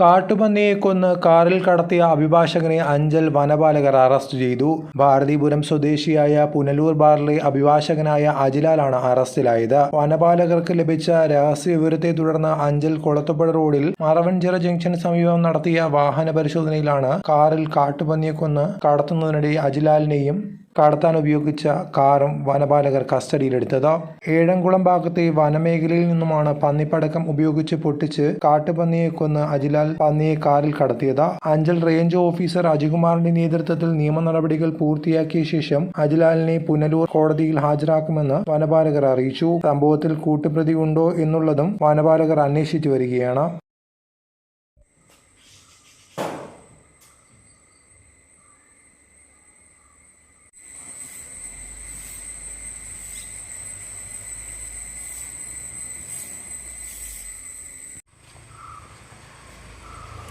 കാട്ടുപന്നിയെ കൊന്ന് കാറിൽ കടത്തിയ അഭിഭാഷകനെ അഞ്ചൽ വനപാലകർ അറസ്റ്റ് ചെയ്തു. ഭാരതിപുരം സ്വദേശിയായ പുനലൂർ ബാറിലെ അഭിഭാഷകനായ അജിലാലാണ് അറസ്റ്റിലായത്. വനപാലകർക്ക് ലഭിച്ച രഹസ്യ വിവരത്തെ തുടർന്ന് അഞ്ചൽ കൊളത്തുപുഴ റോഡിൽ മറവൻചിറ ജംഗ്ഷന് സമീപം നടത്തിയ വാഹന പരിശോധനയിലാണ് കാറിൽ കാട്ടുപന്നിയെ കൊന്ന് കടത്തുന്നതിനിടെ അജിലാലിനെയും കടത്താൻ ഉപയോഗിച്ച കാറും വനപാലകർ കസ്റ്റഡിയിലെടുത്തത്. ഏഴംകുളം ഭാഗത്തെ വനമേഖലയിൽ നിന്നുമാണ് പന്നിപ്പടക്കം ഉപയോഗിച്ച് പൊട്ടിച്ച് കാട്ടുപന്നിയെ കൊന്ന് അജിലാൽ പന്നിയെ കാറിൽ കടത്തിയത്. അഞ്ചൽ റേഞ്ച് ഓഫീസർ അജികുമാറിന്റെ നേതൃത്വത്തിൽ നിയമ നടപടികൾ പൂർത്തിയാക്കിയ ശേഷം അജിലാലിനെ പുനലൂർ കോടതിയിൽ ഹാജരാക്കുമെന്ന് വനപാലകർ അറിയിച്ചു. സംഭവത്തിൽ കൂട്ടുപ്രതി ഉണ്ടോ എന്നുള്ളതും വനപാലകർ അന്വേഷിച്ചു വരികയാണ്.